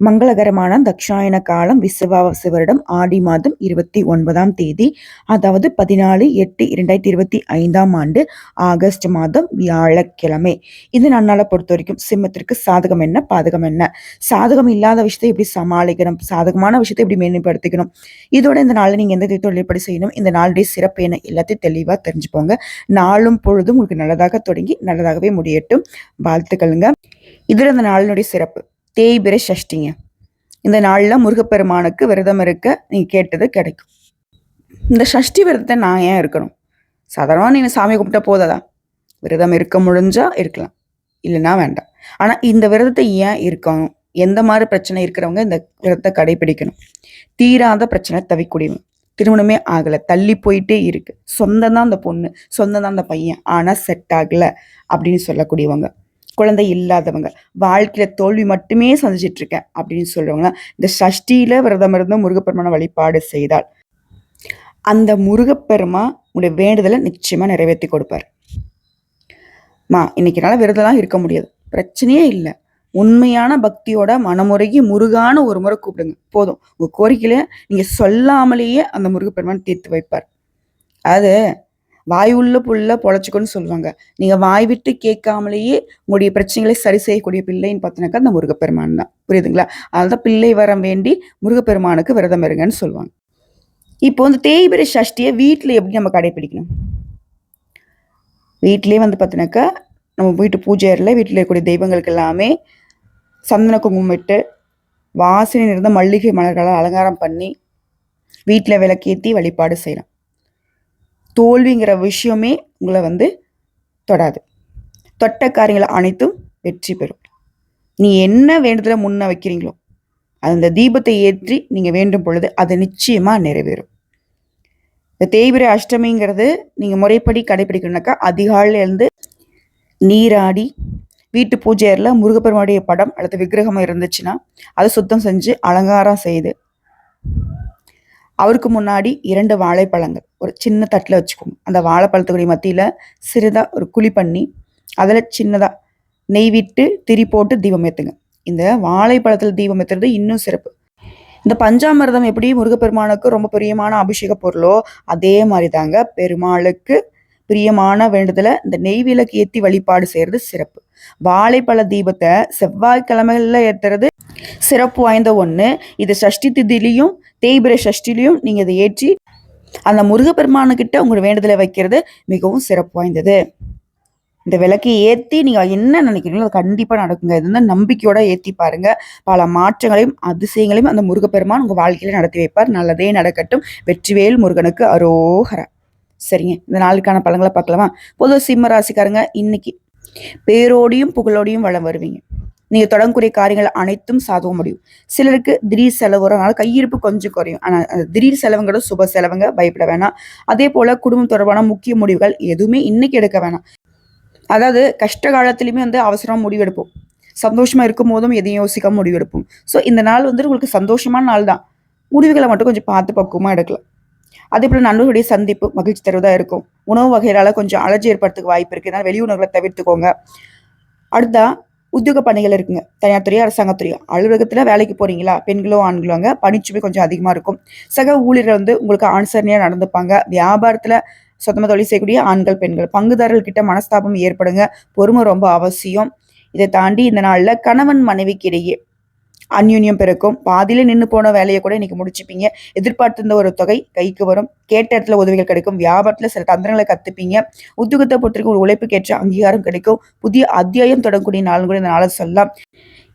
மங்களகரமான தக்ஷாயன காலம் விசுவாவசு வருடம் ஆடி மாதம் இருபத்தி ஒன்பதாம் தேதி அதாவது பதினாலு எட்டு இரண்டாயிரத்தி இருபத்தி ஐந்தாம் ஆண்டு ஆகஸ்ட் மாதம் வியாழக்கிழமை. இது நன்னால பொறுத்த வரைக்கும் சிம்மத்திற்கு சாதகம் என்ன பாதகம் என்ன? சாதகம் இல்லாத விஷயத்தை எப்படி சமாளிக்கணும்? சாதகமான விஷயத்தை எப்படி மேம்படுத்திக்கணும் இதோட இந்த நாளில் நீங்கள் எந்த தொழில் எப்படி செய்யணும்? இந்த நாளுடைய சிறப்பு என்ன? எல்லாத்தையும் தெளிவாக தெரிஞ்சுப்போங்க நாளும் பொழுதும் உங்களுக்கு நல்லதாக தொடங்கி நல்லதாகவே முடியட்டும். வாழ்த்துக்களுங்க. இதில் இந்த நாளினுடைய சிறப்பு. தேய்பிர சஷ்டிங்க இந்த நாளில் முருகப்பெருமானுக்கு விரதம் இருக்க நீங்கள் கேட்டது கிடைக்கும். இந்த சஷ்டி விரதத்தை நான் ஏன் இருக்கணும்? சாதாரணமாக நீங்கள் சாமி கும்பிட்டா போதாதா? விரதம் இருக்க முடிஞ்சால் இருக்கலாம். இல்லைன்னா வேண்டாம். ஆனால் இந்த விரதத்தை ஏன் இருக்கணும்? எந்த மாதிரி பிரச்சனை இருக்கிறவங்க இந்த விரதத்தை கடைபிடிக்கணும்? தீராத பிரச்சனை தவிக்கூடியவங்க திருமணமே ஆகலை. தள்ளி போயிட்டே இருக்கு. சொந்தம் தான் அந்த பொண்ணு. சொந்தம் தான் அந்த பையன். ஆனால் செட் ஆகலை அப்படின்னு சொல்லக்கூடியவங்க. குழந்தை இல்லாதவங்க. வாழ்க்கையில தோல்வி மட்டுமே சந்திச்சிட்டு இருக்கேன் அப்படின்னு சொல்றவங்க இந்த சஷ்டியில விரதம் இருந்து முருகப்பெருமான வழிபாடு செய்தால் அந்த முருகப்பெருமா உங்களுடைய வேண்டுதலை நிச்சயமா நிறைவேற்றி கொடுப்பார். மா இன்னைக்கு என்னால் விரதம்லாம் இருக்க முடியாது. பிரச்சனையே இல்லை. உண்மையான பக்தியோட மனமுறைக்கு முருகான ஒரு முறை கூப்பிடுங்க. போதும். உங்க கோரிக்கையில நீங்க சொல்லாமலேயே அந்த முருகப்பெருமான் தீர்த்து வைப்பார். அது வாய் உள்ள புல்ல பொழைச்சிக்கோன்னு சொல்லுவாங்க. நீங்க வாய் விட்டு கேட்காமலேயே உங்களுடைய பிரச்சனைகளை சரி செய்யக்கூடிய பிள்ளைன்னு பார்த்தினாக்கா அந்த முருகப்பெருமான் தான். புரியுதுங்களா? அதுதான் பிள்ளை வரம் வேண்டி முருகப்பெருமானுக்கு விரதம் இருங்கன்னு சொல்லுவாங்க. இப்போ வந்து தேய்பிரை சஷ்டியை வீட்டில் எப்படி நம்ம கடைபிடிக்கணும்? வீட்டிலே வந்து பார்த்தீங்கன்னாக்கா நம்ம வீட்டு பூஜை அறையில் வீட்டில் இருக்கக்கூடிய தெய்வங்களுக்கு எல்லாமே சந்தன குங்குமம் வாசனை நிறைந்த மல்லிகை மலர்களால் அலங்காரம் பண்ணி வீட்டில் விளக்கேற்றி வழிபாடு செய்யலாம். தோல்விங்கிற விஷயமே உங்களை வந்து தொடாது. தொட்ட காரியங்கள் அனைத்தும் வெற்றி பெறும். நீ என்ன வேண்டுதலை முன்ன வைக்கிறீங்களோ அந்த தீபத்தை ஏற்றி நீங்கள் வேண்டும் பொழுது அது நிச்சயமாக நிறைவேறும். இந்த தேய்பிரை அஷ்டமிங்கிறது நீங்கள் முறைப்படி கடைபிடிக்கணும்னாக்கா அதிகாலையில இருந்து நீராடி வீட்டு பூஜை அறையில் முருகப்பெருமாடைய படம் அல்லது விக்கிரகம் இருந்துச்சுன்னா அதை சுத்தம் செஞ்சு அலங்காரம் செய்து அவருக்கு முன்னாடி இரண்டு வாழைப்பழங்கள். ஒரு சின்ன தட்டில் வச்சுக்கோங்க. அந்த வாழைப்பழத்துக்குடைய மத்தியில் சிறிதாக ஒரு குழி பண்ணி அதில் சின்னதாக நெய் விட்டு திரி போட்டு தீபம் ஏற்றுங்க இந்த வாழைப்பழத்தில் தீபம் ஏற்றுறது இன்னும் சிறப்பு. இந்த பஞ்சாமிர்தம் எப்படி முருகப்பெருமானுக்கு ரொம்ப பிரியமான அபிஷேக பொருளோ அதே மாதிரி தாங்க பெருமாளுக்கு பிரியமான வேண்டுதலை இந்த நெய் விளக்கு ஏற்றி வழிபாடு செய்கிறது சிறப்பு. வாழைப்பழ தீபத்தை செவ்வாய்க்கிழமைகளில் ஏற்றுறது சிறப்பு வாய்ந்த ஒன்று இது சஷ்டி திதிலையும் தேய்பிரை சஷ்டிலையும் நீங்கள் இதை ஏற்றி அந்த முருகப்பெருமானுக்கிட்ட உங்களோட வேண்டுதலை வைக்கிறது மிகவும் சிறப்பு வாய்ந்தது. இந்த விளக்கை ஏற்றி நீங்கள் என்ன நினைக்கிறீங்களோ அது கண்டிப்பாக நடக்குங்க. இது வந்து நம்பிக்கையோட ஏற்றி பாருங்க. பல மாற்றங்களையும் அதிசயங்களையும் அந்த முருகப்பெருமான் உங்கள் வாழ்க்கையில நடத்தி வைப்பார். நல்லதே நடக்கட்டும். வெற்றிவேல் முருகனுக்கு அரோகர. சரிங்க. இந்த நாளுக்கான பழங்களை பார்க்கலாமா? பொதுவாக சிம்ம ராசிக்காரங்க இன்னைக்கு பேரோடையும் புகழோடையும் வளம் வருவீங்க. நீங்கள் தொடங்கக்கூடிய காரியங்கள் அனைத்தும் சாதக முடியும். சிலருக்கு திடீர் செலவு வரனால கையிருப்பு கொஞ்சம் குறையும். ஆனால் திடீர் செலவுங்கிறது சுப செலவுங்க. பயப்பட வேணாம். அதே போல் குடும்பம் தொடர்பான முக்கிய முடிவுகள் எதுவுமே இன்னைக்கு எடுக்க வேணாம். அதாவது கஷ்ட காலத்துலையுமே வந்து அவசரமாக முடிவெடுப்போம். சந்தோஷமாக இருக்கும் போதும் எதையும் யோசிக்க முடிவெடுப்போம். ஸோ இந்த நாள் வந்து உங்களுக்கு சந்தோஷமான நாள் தான். முடிவுகளை மட்டும் கொஞ்சம் பார்த்து பக்குவமாக எடுக்கலாம். அதே போல் நண்பர்களுடைய சந்திப்பு மகிழ்ச்சி தருவதாக இருக்கும். உணவு வகைகளால் கொஞ்சம் அலர்ஜி ஏற்படுறதுக்கு வாய்ப்பு இருக்குது இதனால் வெளி உணவுகளை தவிர்த்துக்கோங்க. அடுத்தா உத்தியோக பணிகள் இருக்குங்க. தனியார் துறையோ அரசாங்கத்துறையோ அலுவலகத்தில் வேலைக்கு போகிறீங்களா பெண்களோ ஆண்களோங்க பணிச்சுமை கொஞ்சம் அதிகமாக இருக்கும். சக ஊழியர்கள் வந்து உங்களுக்கு ஆன்சரணையாக நடந்துப்பாங்க. வியாபாரத்தில் சொந்தமாக தொழில் செய்யக்கூடிய ஆண்கள் பெண்கள். பங்குதாரர்கிட்ட மனஸ்தாபம் ஏற்படுங்க. பொறுமை ரொம்ப அவசியம். இதை தாண்டி இந்த நாளில் கணவன் மனைவிக்கு இடையே அந்யூன்யம் பிறக்கும். பாதியில் நின்று போன வேலையை கூட இன்னைக்கு முடிச்சுப்பீங்க. எதிர்பார்த்திருந்த ஒரு தொகை கைக்கு வரும். கேட்ட இடத்துல உதவிகள் கிடைக்கும். வியாபாரத்தில் சில தந்திரங்களை கத்துப்பீங்க. உத்தியோகத்தை பொறுத்திருக்க ஒரு உழைப்புக்கேற்ற அங்கீகாரம் கிடைக்கும். புதிய அத்தியாயம் தொடங்கக்கூடிய நாள் கூட இந்த நாளை சொல்லலாம்.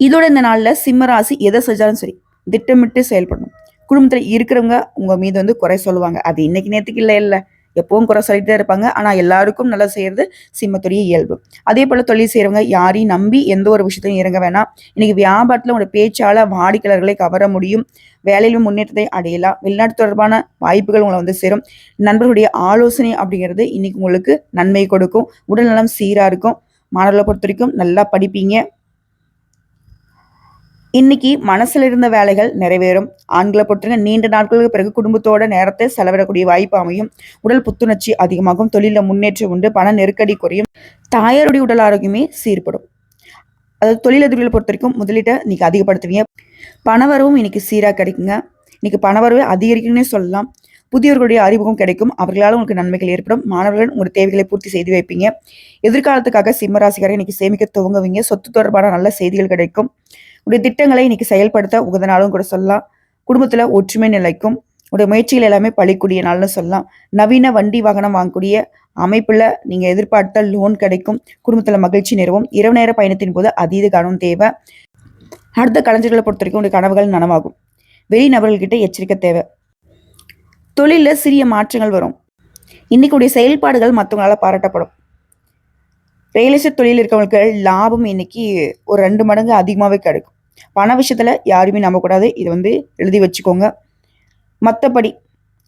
இதோட இந்த நாளில் சிம்மராசி எதை செஞ்சாலும் சரி திட்டமிட்டு செயல்படணும். குடும்பத்தில் இருக்கிறவங்க உங்கள் மீது வந்து குறை சொல்லுவாங்க. அது இன்னைக்கு நேற்றுக்கு இல்லை இல்லை எப்பவும் குறை சொல்லிட்டே இருப்பாங்க. ஆனால் எல்லாருக்கும் நல்லா செய்யறது சிம்மத்துடைய இயல்பு. அதே போல் தொழில் செய்கிறவங்க யாரையும் நம்பி எந்த ஒரு விஷயத்தையும் இறங்க வேணாம். இன்னைக்கு வியாபாரத்தில் உங்களோட பேச்சால் வாடிக்கையாளர்களை கவர முடியும். வேலையிலும் முன்னேற்றத்தை அடையலாம். வெளிநாட்டு தொடர்பான வாய்ப்புகள் உங்களை வந்து சேரும். நண்பர்களுடைய ஆலோசனை அப்படிங்கிறது இன்னைக்கு உங்களுக்கு நன்மை கொடுக்கும். உடல்நலம் சீராக இருக்கும். மாணவர்களை பொறுத்த வரைக்கும் நல்லா படிப்பீங்க. இன்னைக்கு மனசுல இருந்த வேலைகள் நிறைவேறும். ஆண்களை பொறுத்தவரை நீண்ட நாட்களுக்கு பிறகு குடும்பத்தோட நேரத்தை செலவிடக்கூடிய வாய்ப்பு அமையும். உடல் புத்துணர்ச்சி அதிகமாகும். தொழிலில் முன்னேற்றம் உண்டு. பண நெருக்கடி குறையும். தாயாருடைய உடல் ஆரோக்கியமே சீர்படும். அதாவது தொழிலதிர்களை பொறுத்த வரைக்கும் முதலீட்டை இன்னைக்கு அதிகப்படுத்துவீங்க. பணவரவும் இன்னைக்கு சீராக கிடைக்குங்க. இன்னைக்கு பணவரவு அதிகரிக்கும்னே சொல்லலாம். புதியவர்களுடைய அறிமுகம் கிடைக்கும். அவர்களால் உங்களுக்கு நன்மைகள் ஏற்படும். மாணவர்கள் உங்கள் தேவைகளை பூர்த்தி செய்து வைப்பீங்க. எதிர்காலத்துக்காக சிம்மராசிக்காரை இன்னைக்கு சேமிக்க துவங்குவீங்க. சொத்து தொடர்பான நல்ல செய்திகள் கிடைக்கும். உடைய திட்டங்களை இன்னைக்கு செயல்படுத்த உகந்த நாளும் கூட சொல்லலாம். குடும்பத்தில் ஒற்றுமை நிலைக்கும் உடைய முயற்சிகள் எல்லாமே பழிக்கூடிய நாள்னு சொல்லலாம். நவீன வண்டி வாகனம் வாங்கக்கூடிய அமைப்பில் நீங்கள் எதிர்பார்த்த லோன் கிடைக்கும். குடும்பத்தில் மகிழ்ச்சி நிறுவும் இரவு நேர பயணத்தின் போது அதீத கவனம் தேவை. அடுத்த கலைஞர்களை பொறுத்த வரைக்கும் உடைய கனவுகள் நனவாகும். வெளிநபர்கள்கிட்ட எச்சரிக்கை தேவை. தொழிலில் சிறிய மாற்றங்கள் வரும். இன்னைக்குடைய செயல்பாடுகள் மற்றவங்களால பாராட்டப்படும். ரியல் எஸ்டேட் தொழில் இருக்கவங்களுக்கு லாபம் இன்னைக்கு ஒரு ரெண்டு மடங்கு அதிகமாகவே கிடைக்கும். பண விஷயத்தில் யாருமே நம்பக்கூடாது இதை வந்து எழுதி வச்சுக்கோங்க. மற்றபடி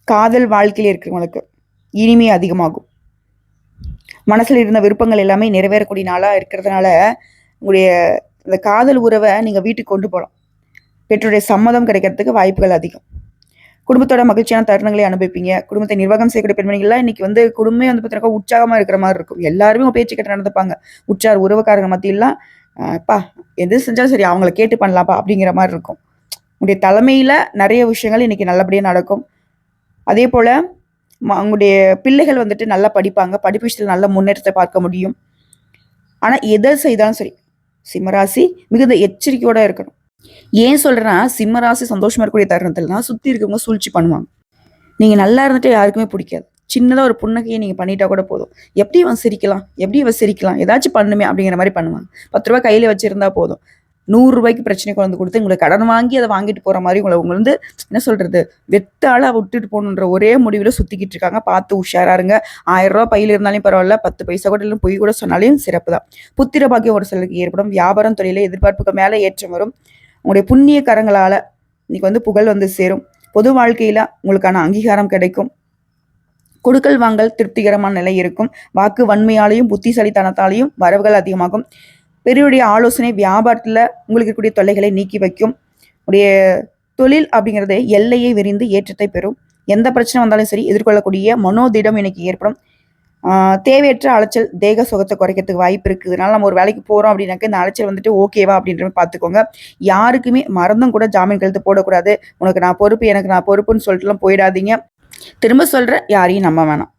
காதல் வாழ்க்கையில் இருக்கிறவங்களுக்கு இனிமே அதிகமாகும். மனசில் இருந்த விருப்பங்கள் எல்லாமே நிறைவேறக்கூடிய நாளாக இருக்கிறதுனால உங்களுடைய இந்த காதல் உறவை நீங்கள் வீட்டுக்கு கொண்டு போகலாம். பெற்றோருடைய சம்மதம் கிடைக்கிறதுக்கு வாய்ப்புகள் அதிகம். குடும்பத்தோட மகிழ்ச்சியான தருணங்களை அனுபவிப்பீங்க. குடும்பத்தை நிர்வாகம் செய்யக்கூடிய பெண்மணிகள்லாம் இன்னைக்கு வந்து குடும்பமே வந்து பார்த்தீங்கன்னா உற்சாகமாக இருக்கிற மாதிரி இருக்கும். எல்லாருமே உங்க பேச்சு கேட்டு நடந்துப்பாங்க. உற்றார் உறவுக்காரங்க மத்தியெல்லாம் பா எது செஞ்சாலும் சரி அவங்கள கேட்டு பண்ணலாப்பா அப்படிங்கிற மாதிரி இருக்கும். உங்களுடைய தலைமையில் நிறைய விஷயங்கள் இன்னைக்கு நல்லபடியாக நடக்கும். அதே போல் அவங்களுடைய பிள்ளைகள் வந்துட்டு நல்லா படிப்பாங்க. படிப்பு விஷயத்தில் நல்ல முன்னேற்றத்தை பார்க்க முடியும். ஆனால் எதை செய்தாலும் சரி சிம்மராசி மிகுந்த எச்சரிக்கையோடு இருக்கணும். ஏன் சொல்கிறேன்னா சிம்மராசி சந்தோஷமாக இருக்கக்கூடிய தருணத்தில் தான் சுற்றி இருக்கவங்க சூழ்ச்சி பண்ணுவாங்க. நீங்கள் நல்லா இருந்துட்டு யாருக்குமே பிடிக்காது. சின்னதாக ஒரு புன்னகையை நீங்கள் பண்ணிட்டா கூட போதும். எப்படி அவன் சிரிக்கலாம்? எப்படி அவன் சிரிக்கலாம்? ஏதாச்சும் பண்ணுமே அப்படிங்கிற மாதிரி பண்ணுவாங்க. பத்து ரூபா கையில் வச்சுருந்தா போதும். நூறுரூபாய்க்கு பிரச்சனை கொண்டு கொடுத்து உங்களுக்கு கடன் வாங்கி அதை வாங்கிட்டு போகிற மாதிரி உங்களை உங்களை வந்து என்ன சொல்கிறது வெத்தால விட்டுட்டு போகணுன்ற ஒரே முடிவில் சுற்றிக்கிட்டு இருக்காங்க. பார்த்து உஷாராக இருங்க. ஆயிரம் ரூபா பையில் இருந்தாலும் பரவாயில்ல. பத்து பைசா கூட இல்லை பொய் கூட சொன்னாலையும் சிறப்பு தான். புத்திர பாக்கியம் ஒரு சிலருக்கு ஏற்படும். வியாபாரம் தொழிலை எதிர்பார்ப்புக்கு மேலே ஏற்றம் வரும். உங்களுடைய புண்ணிய கரங்களால் இன்னைக்கு வந்து புகழ் வந்து சேரும். பொது வாழ்க்கையில் உங்களுக்கான அங்கீகாரம் கிடைக்கும். கொடுக்கல் வாங்கல் திருப்திகரமான நிலை இருக்கும். வாக்கு வன்மையாலையும் புத்திசாலித்தனத்தாலையும் வரவுகள் அதிகமாகும். பெரியவுடைய ஆலோசனை வியாபாரத்தில் உங்களுக்கு இருக்கக்கூடிய தொல்லைகளை நீக்கி வைக்கும். உடைய தொழில் அப்படிங்கிறது எல்லையை விரிந்து ஏற்றத்தை பெறும். எந்த பிரச்சனை வந்தாலும் சரி எதிர்கொள்ளக்கூடிய மனோதிடம் எனக்கு ஏற்படும். தேவையற்ற அலைச்சல் தேக சுகத்தை குறைக்கிறதுக்கு வாய்ப்பு இருக்குது இதனால் நம்ம ஒரு வேலைக்கு போகிறோம் அப்படின்னாக்க இந்த அலைச்சல் வந்துட்டு ஓகேவா அப்படின்ற மாதிரி பார்த்துக்கோங்க. யாருக்குமே மறந்தும் கூட ஜாமீன் கழுத்து போடக்கூடாது. உனக்கு நான் பொறுப்பு எனக்கு நான் பொறுப்புன்னு சொல்லிட்டுலாம் போயிடாதீங்க. திரும்ப சொல்கிற யாரையும் நம்ப வேணாம்.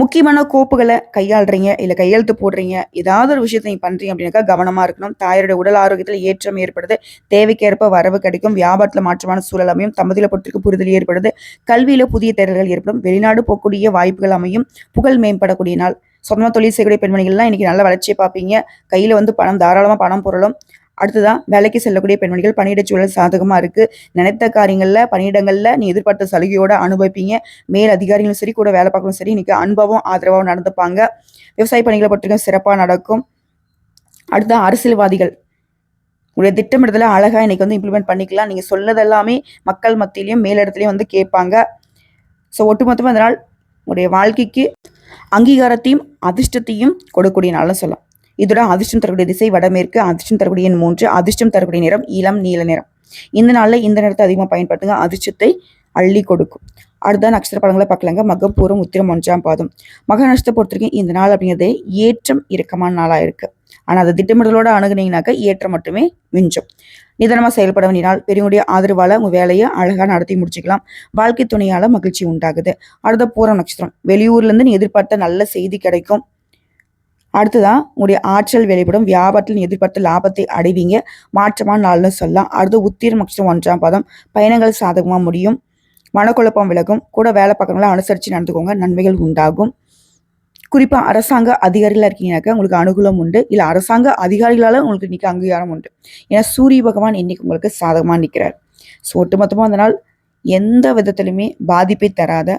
முக்கியமான கோப்புகளை கையாளுறீங்க இல்லை கையெழுத்து போடுறீங்க ஏதாவது ஒரு விஷயத்தை நீ பண்ணுறீங்க அப்படின்னாக்கா கவனமாக இருக்கணும். தாயருடைய உடல் ஆரோக்கியத்தில் ஏற்றம் ஏற்படுது. தேவைக்கேற்ப வரவு கிடைக்கும். வியாபாரத்தில் மாற்றமான சூழல் அமையும். தம்பதியில் பொறுத்திற்கு புரிதல் ஏற்படுது. கல்வியில் புதிய தேடல்கள் ஏற்படும். வெளிநாடு போகக்கூடிய வாய்ப்புகள் அமையும். புகழ் மேம்படக்கூடிய நாள். சொந்தமாக தொழில் செய்யக்கூடிய பெண்மணிகள்லாம் இன்னைக்கு நல்ல வளர்ச்சியை பார்ப்பீங்க. கையில் வந்து பணம் தாராளமாக பணம் பொருளும். அடுத்ததான் வேலைக்கு செல்லக்கூடிய பெண்மணிகள் பணியிட சூழல் சாதகமாக இருக்குது நினைத்த காரியங்களில் பணியிடங்களில் நீ எதிர்பார்த்த சலுகையோட அனுபவிப்பீங்க. மேல் அதிகாரிகளும் சரி கூட வேலை பார்க்கணும் சரி இன்னைக்கு அனுபவம் ஆதரவாகவும் நடந்துப்பாங்க. விவசாய பணிகளை பற்றியும் சிறப்பாக நடக்கும். அடுத்த அரசியல்வாதிகள். உடைய திட்டமிடுதலை அழகாக இன்னைக்கு வந்து இம்ப்ளிமெண்ட் பண்ணிக்கலாம். நீங்கள் சொன்னதெல்லாமே மக்கள் மத்தியிலையும் மேலிடத்துலையும் வந்து கேட்பாங்க. ஸோ ஒட்டுமொத்தமாக அதனால் உடைய வாழ்க்கைக்கு அங்கீகாரத்தையும் அதிர்ஷ்டத்தையும் கொடுக்கக்கூடிய நாள்னு சொல்லலாம். இதோட அதிர்ஷ்டம் தரக்கூடிய திசை வடமேற்கு அதிர்ஷ்டம் தரக்கூடிய எண் மூன்று அதிர்ஷ்டம் தரக்கூடிய நிறம் இளம் நீல நிறம். இந்த நாளில் இந்த நேரத்தை அதிகமாக பயன்படுத்துங்க. அதிர்ஷ்டத்தை அள்ளி கொடுக்கும். அடுத்த நட்சத்திர படங்களை பார்க்கலாங்க. மகம் பூரம் உத்திரம் ஒன்றாம் பாதம். மக நட்சத்திரத்தை பொறுத்த இந்த நாள் அப்படிங்கிறது ஏற்றம் இறக்கமான நாளாக இருக்கு. ஆனால் அதை திட்டமிடலோடு அணுகுனீங்கனாக்க ஏற்றம் மட்டுமே மிஞ்சும். நிதானமாக செயல்பட வேண்டினால் பெரியவுடைய பெரியவங்களுடைய ஆதரவால் உங்கள் வேலையை அழகாக நடத்தி முடிச்சுக்கலாம். வாழ்க்கை துணையால் மகிழ்ச்சி உண்டாகுது. அடுத்த பூரம் நட்சத்திரம். வெளியூர்லேருந்து நீ எதிர்பார்த்த நல்ல செய்தி கிடைக்கும். அடுத்ததான் உங்களுடைய ஆற்றல் வெளிப்படும் வியாபாரத்தில் எதிர்பார்த்த லாபத்தை அடைவீங்க. மாற்றமான நாள்னு சொல்லலாம். அடுத்து உத்திரம் மற்றும் ஒன்றாம் பதம். பயணங்கள் சாதகமாக முடியும். மனக்குழப்பம் விலகும். கூட வேலை பார்க்கறவங்கள அனுசரித்து நடந்துக்கோங்க. நன்மைகள் உண்டாகும். குறிப்பாக அரசாங்க அதிகாரிகளாக இருக்கீங்கனாக்கா உங்களுக்கு அனுகூலம் உண்டு. இல்லை அரசாங்க அதிகாரிகளால் உங்களுக்கு இன்றைக்கி அங்கீகாரம் உண்டு. ஏன்னா சூரிய பகவான் இன்னைக்கு உங்களுக்கு சாதகமாக நிற்கிறார் ஸோ ஒட்டுமொத்தமாக அந்த நாள் எந்த விதத்திலுமே பாதிப்பை தராத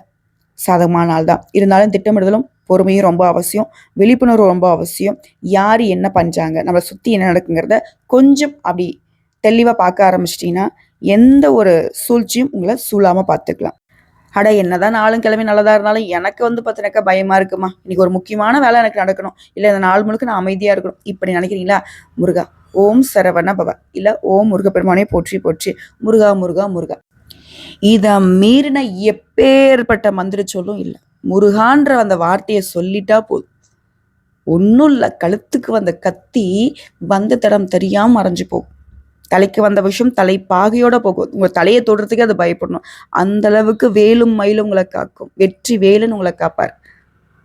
சாதகமான நாள் தான் இருந்தாலும் திட்டமிடுதலும் பொறுமையும் ரொம்ப அவசியம். விழிப்புணர்வு ரொம்ப அவசியம். யார் என்ன பண்ணுறாங்க நம்மளை சுற்றி என்ன நடக்குங்கிறத கொஞ்சம் அப்படி தெளிவாக பார்க்க ஆரம்பிச்சிட்டிங்கன்னா எந்த ஒரு சூழ்ச்சியும் உங்களை சூழாமல் பார்த்துக்கலாம். அட என்னதான் நாளும் கிழமை நல்லதாக இருந்தாலும் எனக்கு வந்து பார்த்தினாக்கா பயமாக இருக்குமா? இன்றைக்கி ஒரு முக்கியமான வேலை எனக்கு நடக்கணும். இல்லை இந்த நாள் முழுக்க நான் அமைதியாக இருக்கணும். இப்படி நினைக்கிறீங்களா? முருகா ஓம் சரவண பவ. இல்லை ஓம் முருகப்பெருமானே போற்றி போற்றி. முருகா முருகா முருகா. இதை மீறின எப்பேற்பட்ட மந்திர சொல்லும் இல்லை. முருகான்ற அந்த வார்த்தையை சொல்லிட்டா போதும். ஒன்றும் இல்லை கழுத்துக்கு வந்த கத்தி வந்த தடம் தெரியாமல் மறைஞ்சு போகும். தலைக்கு வந்த விஷயம் தலை பாகையோட போகும். உங்கள் தலையை தொடுறதுக்கே அது பயப்படணும். அந்த அளவுக்கு வேலும் மயிலும் உங்களை காக்கும். வெற்றி வேலுன்னு உங்களை காப்பார்.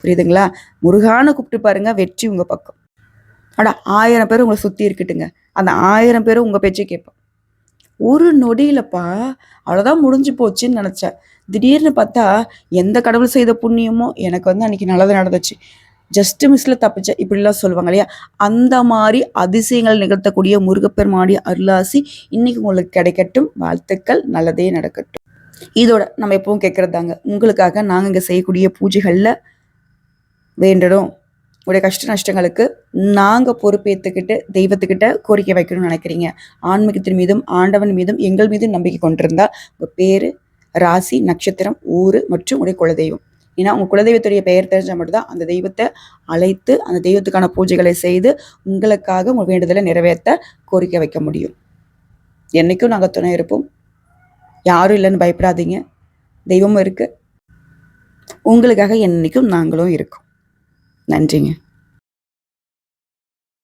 புரியுதுங்களா? முருகான கூப்பிட்டு பாருங்க வெற்றி உங்கள் பக்கம். ஆனால் ஆயிரம் பேர் உங்களை சுற்றி இருக்கட்டுங்க. அந்த ஆயிரம் பேரும் உங்கள் பேச்சை கேட்போம். ஒரு நொடியிலப்பா அவ்வளோதான் முடிஞ்சு போச்சுன்னு நினச்சேன் திடீர்னு பார்த்தா எந்த கடவுள் செய்த புண்ணியமோ எனக்கு வந்து அன்னைக்கு நல்லது நடந்துச்சு. ஜஸ்ட் மிஸ்ல தப்பிச்சேன் இப்படிலாம் சொல்லுவாங்க இல்லையா? அந்த மாதிரி அதிசயங்கள் நிகழ்த்தக்கூடிய முருகப்பெருமாடி அருளாசி இன்னைக்கு உங்களுக்கு கிடைக்கட்டும். வாழ்த்துக்கள் நல்லதே நடக்கட்டும். இதோட நம்ம எப்பவும் கேட்குறது தாங்க உங்களுக்காக நாங்கள் இங்கே செய்யக்கூடிய பூஜைகளில் வேண்டணும். உடைய கஷ்ட நஷ்டங்களுக்கு நாங்கள் பொறுப்பேற்றுக்கிட்டு தெய்வத்துக்கிட்ட கோரிக்கை வைக்கணும்னு நினைக்கிறீங்க. ஆன்மீகத்தின் மீதும் ஆண்டவன் மீதும் எங்கள் மீதும் நம்பிக்கை கொண்டிருந்தால் உங்கள் பேர் ராசி நட்சத்திரம் ஊர் மற்றும் உடைய குலதெய்வம். ஏன்னா உங்கள் குலதெய்வத்துடைய பெயர் தெரிஞ்சால் மட்டும்தான் அந்த தெய்வத்தை அழைத்து அந்த தெய்வத்துக்கான பூஜைகளை செய்து உங்களுக்காக உங்கள் வேண்டுதலை நிறைவேற்ற கோரிக்கை வைக்க முடியும். என்றைக்கும் நாங்கள் துணை இருப்போம். யாரும் இல்லைன்னு பயப்படாதீங்க. தெய்வமும் இருக்குது உங்களுக்காக என்றைக்கும் நாங்களும் இருக்கோம். நன்றிங்க.